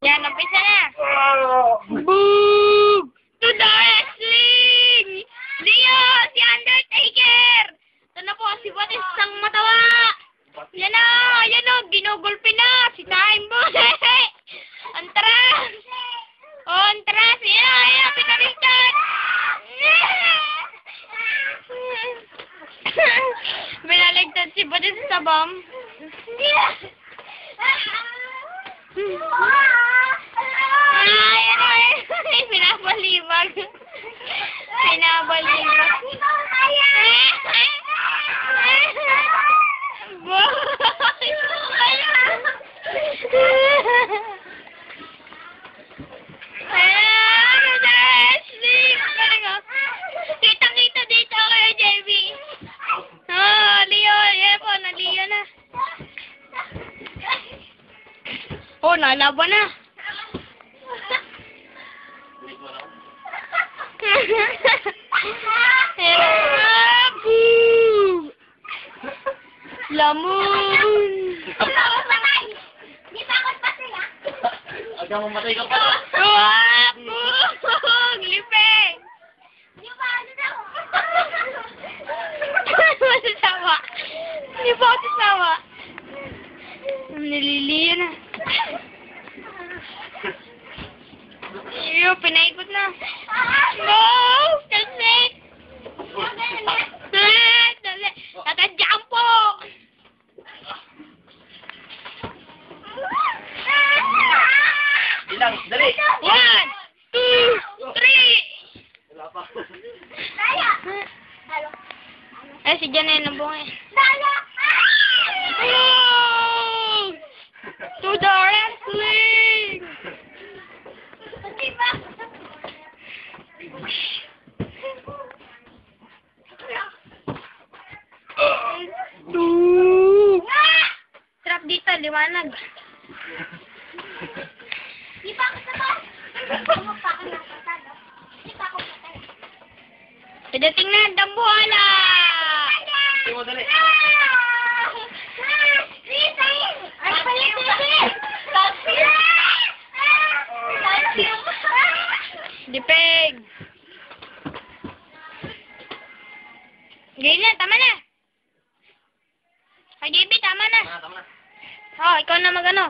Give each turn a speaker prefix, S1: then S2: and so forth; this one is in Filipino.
S1: Yan, umpisa na. Boom! To the wrestling! Leo, si Undertaker! Ito na po, si Batistang matawa! Yan na, yan o, ginugulpi na, si Time Boy! Antras! O, antras, yan na, yan na, pinalitan! Binaligtad si Batista sa bomb. Ay, ay, ay, pinabalibag. Pinabalibag. Oh, nalaban na. Ah, boo! Lamon!
S2: Huwag kang mamatay ka pa.
S1: Ah, boo! Lipeng! Masasawa. Hindi po ako sasawa. Naliliya na. Iyo, pinaikot na. No! Talsik! Talsik! Tatadyan po!
S2: Ilang, dali.
S1: One, two, three!
S2: Wala pa.
S1: Ay, si Janay na bunga eh. Liwanag.
S3: Di pa ako ka ng pasado. Di pa ako patay.
S1: Padating na, dambuhala!
S2: Sige mo, dali.
S1: Dipeg! Ganyan na, tama na. Ay, JB, tama na.
S2: Tama na, tama na.
S1: Oh, ikaw na magano.